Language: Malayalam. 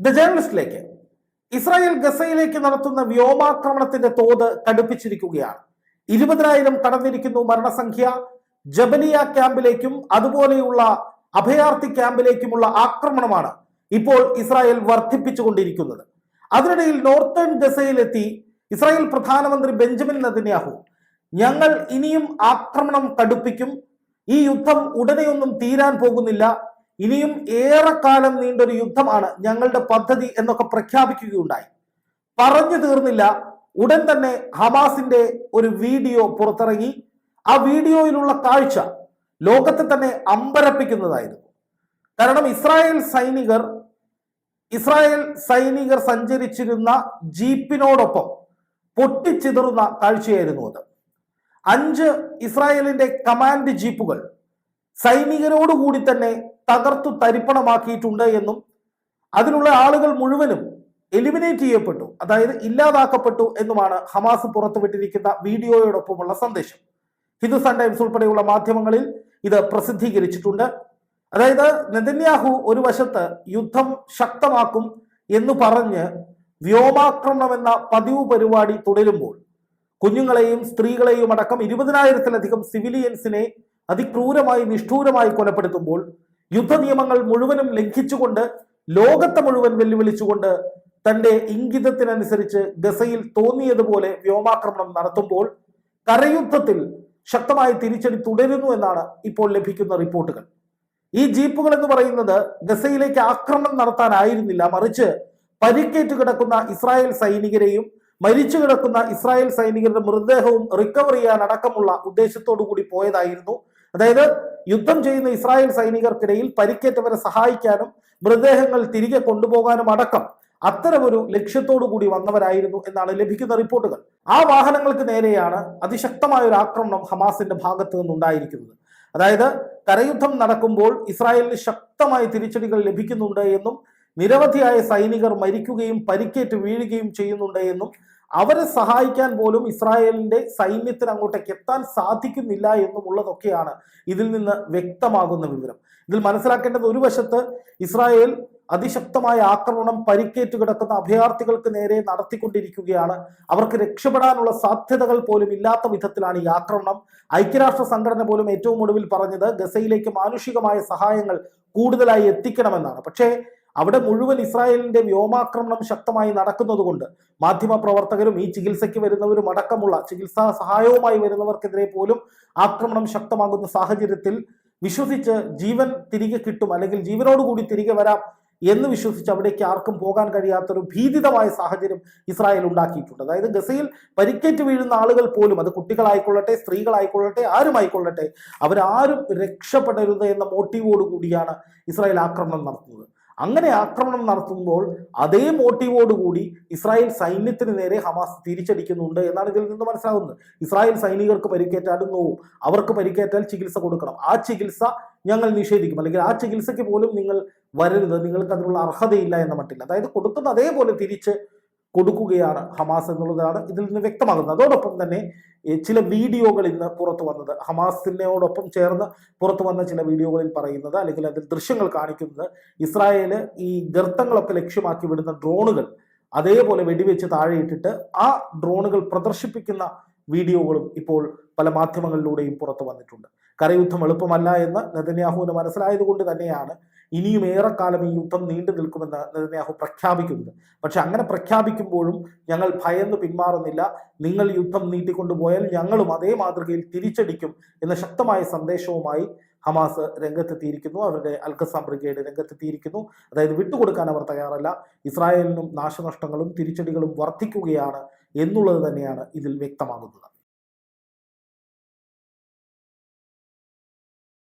ദ ജേർണലിസ്റ്റിലേക്ക് ഇസ്രായേൽ ഗസയിലേക്ക് നടത്തുന്ന വ്യോമാക്രമണത്തിന്റെ തോത് കടുപ്പിച്ചിരിക്കുകയാണ്. ഇരുപതിനായിരം കടന്നിരിക്കുന്നു മരണസംഖ്യ. ജബലിയ ക്യാമ്പിലേക്കും അതുപോലെയുള്ള അഭയാർത്ഥി ക്യാമ്പിലേക്കുമുള്ള ആക്രമണമാണ് ഇപ്പോൾ ഇസ്രായേൽ വർദ്ധിപ്പിച്ചുകൊണ്ടിരിക്കുന്നത്. അതിനിടയിൽ നോർത്തേൺ ഗസയിലെത്തി ഇസ്രായേൽ പ്രധാനമന്ത്രി ബെഞ്ചമിൻ നദിന്യാഹു ഞങ്ങൾ ഇനിയും ആക്രമണം കടുപ്പിക്കും. ഈ യുദ്ധം ഉടനെയൊന്നും തീരാൻ പോകുന്നില്ല. ഇനിയും ഏറെക്കാലം നീണ്ടൊരു യുദ്ധമാണ് ഞങ്ങളുടെ പദ്ധതി എന്നൊക്കെ പ്രഖ്യാപിക്കുകയുണ്ടായി. പറഞ്ഞു തീർന്നില്ല. ഉടൻ തന്നെ ഹമാസിന്റെ ഒരു വീഡിയോ പുറത്തിറങ്ങി. ആ വീഡിയോയിലുള്ള കാഴ്ച ലോകത്തെ തന്നെ അമ്പരപ്പിക്കുന്നതായിരുന്നു. കാരണം ഇസ്രായേൽ സൈനികർ ഇസ്രായേൽ സൈനികർ സഞ്ചരിച്ചിരുന്ന ജീപ്പിനോടൊപ്പം പൊട്ടിച്ചിതറുന്ന കാഴ്ചയായിരുന്നു അത്. അഞ്ച് ഇസ്രായേലിന്റെ കമാൻഡ് ജീപ്പുകൾ സൈനികരോടുകൂടി തന്നെ തകർത്തു തരിപ്പണമാക്കിയിട്ടുണ്ട് എന്നും അതിനുള്ള ആളുകൾ മുഴുവനും എലിമിനേറ്റ് ചെയ്യപ്പെട്ടു അതായത് ഇല്ലാതാക്കപ്പെട്ടു എന്നുമാണ് ഹമാസ് പുറത്തുവിട്ടിരിക്കുന്ന വീഡിയോയോടൊപ്പമുള്ള സന്ദേശം. ഹിന്ദുസ്ഥാൻ ടൈംസ് ഉൾപ്പെടെയുള്ള മാധ്യമങ്ങളിൽ ഇത് പ്രസിദ്ധീകരിച്ചിട്ടുണ്ട്. അതായത് നെതന്യാഹു ഒരു വശത്ത് യുദ്ധം ശക്തമാക്കും എന്ന് പറഞ്ഞ് വ്യോമാക്രമണം എന്ന പതിവ് പരിപാടി തുടരുമ്പോൾ കുഞ്ഞുങ്ങളെയും സ്ത്രീകളെയും അടക്കം ഇരുപതിനായിരത്തിലധികം സിവിലിയൻസിനെ അതിക്രൂരമായി നിഷ്ഠൂരമായി കൊലപ്പെടുത്തുമ്പോൾ യുദ്ധ നിയമങ്ങൾ മുഴുവനും ലംഘിച്ചുകൊണ്ട് ലോകത്തെ മുഴുവൻ വെല്ലുവിളിച്ചുകൊണ്ട് തന്റെ ഇംഗിതത്തിനനുസരിച്ച് ഗസയിൽ തോന്നിയതുപോലെ വ്യോമാക്രമണം നടത്തുമ്പോൾ കരയുദ്ധത്തിൽ ശക്തമായ തിരിച്ചടി തുടരുന്നു എന്നാണ് ഇപ്പോൾ ലഭിക്കുന്ന റിപ്പോർട്ടുകൾ. ഈ ജീപ്പുകൾ എന്ന് പറയുന്നത് ഗസയിലേക്ക് ആക്രമണം നടത്താനായിരുന്നില്ല. മറിച്ച് പരിക്കേറ്റ് കിടക്കുന്ന ഇസ്രായേൽ സൈനികരെയും മരിച്ചു കിടക്കുന്ന ഇസ്രായേൽ സൈനികരുടെ മൃതദേഹവും റിക്കവർ ചെയ്യാൻ അടക്കമുള്ള ഉദ്ദേശത്തോടു കൂടി പോയതായിരുന്നു അതായത് യുദ്ധം ചെയ്യുന്ന ഇസ്രായേൽ സൈനികർക്കിടയിൽ പരിക്കേറ്റവരെ സഹായിക്കാനും മൃതദേഹങ്ങൾ തിരികെ കൊണ്ടുപോകാനും അടക്കം അത്തരമൊരു ലക്ഷ്യത്തോടു കൂടി വന്നവരായിരുന്നു എന്നാണ് ലഭിക്കുന്ന റിപ്പോർട്ടുകൾ. ആ വാഹനങ്ങൾക്ക് നേരെയാണ് അതിശക്തമായ ഒരു ആക്രമണം ഹമാസിന്റെ ഭാഗത്ത് നിന്നുണ്ടായിരിക്കുന്നത്. അതായത് കരയുദ്ധം നടക്കുമ്പോൾ ഇസ്രായേലിന് ശക്തമായ തിരിച്ചടികൾ ലഭിക്കുന്നുണ്ട് എന്നും നിരവധിയായ സൈനികർ മരിക്കുകയും പരിക്കേറ്റ് വീഴുകയും ചെയ്യുന്നുണ്ട് എന്നും അവരെ സഹായിക്കാൻ പോലും ഇസ്രായേലിന്റെ സൈന്യത്തിന് അങ്ങോട്ടേക്ക് എത്താൻ സാധിക്കുന്നില്ല എന്നുമുള്ളതൊക്കെയാണ് ഇതിൽ നിന്ന് വ്യക്തമാകുന്ന വിവരം. ഇതിൽ മനസ്സിലാക്കേണ്ടത് ഒരു വശത്ത് ഇസ്രായേൽ അതിശക്തമായ ആക്രമണം പരിക്കേറ്റ് കിടക്കുന്ന അഭയാർത്ഥികൾക്ക് നേരെ നടത്തിക്കൊണ്ടിരിക്കുകയാണ്. അവർക്ക് രക്ഷപ്പെടാനുള്ള സാധ്യതകൾ പോലും ഇല്ലാത്ത വിധത്തിലാണ് ഈ ആക്രമണം. ഐക്യരാഷ്ട്ര സംഘടന പോലും ഏറ്റവും ഒടുവിൽ പറഞ്ഞത് ഗസയിലേക്ക് മാനുഷികമായ സഹായങ്ങൾ കൂടുതലായി എത്തിക്കണമെന്നാണ്. പക്ഷേ അവിടെ മുഴുവൻ ഇസ്രായേലിന്റെ വ്യോമാക്രമണം ശക്തമായി നടക്കുന്നതുകൊണ്ട് മാധ്യമ പ്രവർത്തകരും ഈ ചികിത്സയ്ക്ക് വരുന്നവരും അടക്കമുള്ള ചികിത്സാ സഹായവുമായി വരുന്നവർക്കെതിരെ പോലും ആക്രമണം ശക്തമാകുന്ന സാഹചര്യത്തിൽ വിശ്വസിച്ച് ജീവൻ തിരികെ കിട്ടും അല്ലെങ്കിൽ ജീവനോടുകൂടി തിരികെ വരാം എന്ന് വിശ്വസിച്ച് അവിടേക്ക് ആർക്കും പോകാൻ കഴിയാത്തൊരു ഭീതിതമായ സാഹചര്യം ഇസ്രായേൽ ഉണ്ടാക്കിയിട്ടുണ്ട്. അതായത് ഗസയിൽ പരിക്കേറ്റ് വീഴുന്ന ആളുകൾ പോലും അത് കുട്ടികളായിക്കൊള്ളട്ടെ സ്ത്രീകളായിക്കൊള്ളട്ടെ ആരുമായിക്കൊള്ളട്ടെ അവരാരും രക്ഷപ്പെടരുത് എന്ന മോട്ടീവോട് കൂടിയാണ് ഇസ്രായേൽ ആക്രമണം നടത്തുന്നത്. അങ്ങനെ ആക്രമണം നടത്തുമ്പോൾ അതേ മോട്ടീവോടുകൂടി ഇസ്രായേൽ സൈന്യത്തിന് നേരെ ഹമാസ് തിരിച്ചടിക്കുന്നുണ്ട് എന്നാണ് ഇതിൽ നിന്ന് മനസ്സിലാകുന്നത് ഇസ്രായേൽ സൈനികർക്ക് പരിക്കേറ്റാലും നോവും അവർക്ക് പരിക്കേറ്റാൽ ചികിത്സ കൊടുക്കണം. ആ ചികിത്സ ഞങ്ങൾ നിഷേധിക്കും. അല്ലെങ്കിൽ ആ ചികിത്സയ്ക്ക് പോലും നിങ്ങൾ വരരുത്. നിങ്ങൾക്ക് അതിനുള്ള അർഹതയില്ല എന്ന മട്ടില്ല അതായത് കൊടുക്കുന്ന അതേപോലെ തിരിച്ച് കൊടുക്കുകയാണ് ഹമാസ് എന്നുള്ളതാണ് ഇതിൽ നിന്ന് വ്യക്തമാകുന്നത്. അതോടൊപ്പം തന്നെ ചില വീഡിയോകൾ ഇന്ന് പുറത്തു വന്നത് ഹമാസിനോടൊപ്പം ചേർന്ന് പുറത്തു വന്ന ചില വീഡിയോകളിൽ പറയുന്നത് അല്ലെങ്കിൽ അതിൽ ദൃശ്യങ്ങൾ കാണിക്കുന്നത് ഇസ്രായേൽ ഈ ഗർത്തങ്ങളൊക്കെ ലക്ഷ്യമാക്കി വിടുന്ന ഡ്രോണുകൾ അതേപോലെ വെടിവെച്ച് താഴെയിട്ടിട്ട് ആ ഡ്രോണുകൾ പ്രദർശിപ്പിക്കുന്ന വീഡിയോകളും ഇപ്പോൾ പല മാധ്യമങ്ങളിലൂടെയും പുറത്തു വന്നിട്ടുണ്ട്. കരയുദ്ധം എളുപ്പമല്ല എന്ന് നെതന്യാഹുവിന് മനസ്സിലായതുകൊണ്ട് തന്നെയാണ് ഇനിയും ഏറെക്കാലം ഈ യുദ്ധം നീണ്ടു നിൽക്കുമെന്ന് നെതന്യാഹു പ്രഖ്യാപിക്കുന്നത് പക്ഷെ അങ്ങനെ പ്രഖ്യാപിക്കുമ്പോഴും ഞങ്ങൾ ഭയന്ന് പിന്മാറുന്നില്ല. നിങ്ങൾ യുദ്ധം നീട്ടിക്കൊണ്ടുപോയാൽ ഞങ്ങളും അതേ മാതൃകയിൽ തിരിച്ചടിക്കും എന്ന ശക്തമായ സന്ദേശവുമായി ഹമാസ് രംഗത്തെത്തിയിരിക്കുന്നു. അവരുടെ അൽഖസാം ബ്രിഗേഡ് രംഗത്തെത്തിയിരിക്കുന്നു. അതായത് വിട്ടുകൊടുക്കാൻ അവർ തയ്യാറല്ല. ഇസ്രായേലിനും നാശനഷ്ടങ്ങളും തിരിച്ചടികളും വർദ്ധിക്കുകയാണ് എന്നുള്ളത് തന്നെയാണ് ഇതിൽ വ്യക്തമാകുന്നത്.